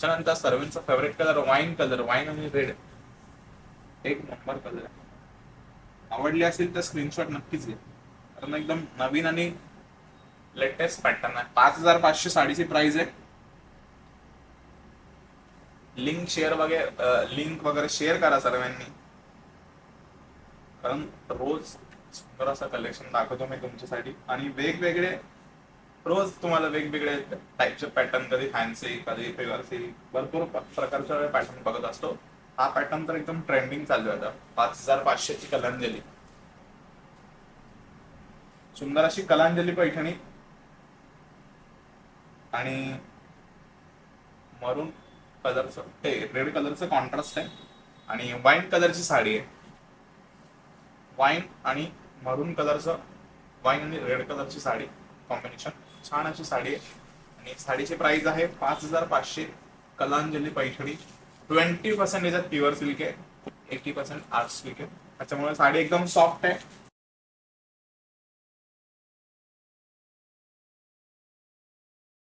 त्याच्यानंतर सर्वांचा favourite colour wine colour wine आणि रेड एक नंबर कलर आवडली असेल तर स्क्रीनशॉट नक्कीच घे कारण एकदम नवीन आणि लेटेस्ट पॅटर्न आहे. पाच हजार पाचशे साडीची प्राइस आहे. लिंक शेअर वगैरे लिंक वगैरे शेअर करा सर्वांनी. कारण रोज सुंदर असं कलेक्शन दाखवतो मी तुमच्यासाठी. आणि वेगवेगळे रोज तुम्हाला वेगवेगळे टाईपचे पॅटर्न कधी फॅन्सी कधी फेवरसी भरपूर प्रकारचा पॅटर्न बघत असतो. हा पॅटर्न तर एकदम ट्रेंडिंग चालू आहे आता. पाच हजार पाचशेची कलांजली. सुंदर अशी कलांजली पैठणी. आणि मरून कलरचं ते रेड कलरचं कॉन्ट्रास्ट आहे. आणि वाईन कलरची साडी आहे. वाईन आणि मरून कलरचं वाईन आणि रेड कलरची साडी. कॉम्बिनेशन छान अशी साडी आहे. आणि साडीची प्राइस आहे पाच हजार पाचशे कलांजली पैठणी. ट्वेंटी पर्सेंट याच्यात प्युअर सिल्क आहे. एटी पर्सेंट आर्ट सिल्क आहे. त्याच्यामुळे साडी एकदम सॉफ्ट आहे.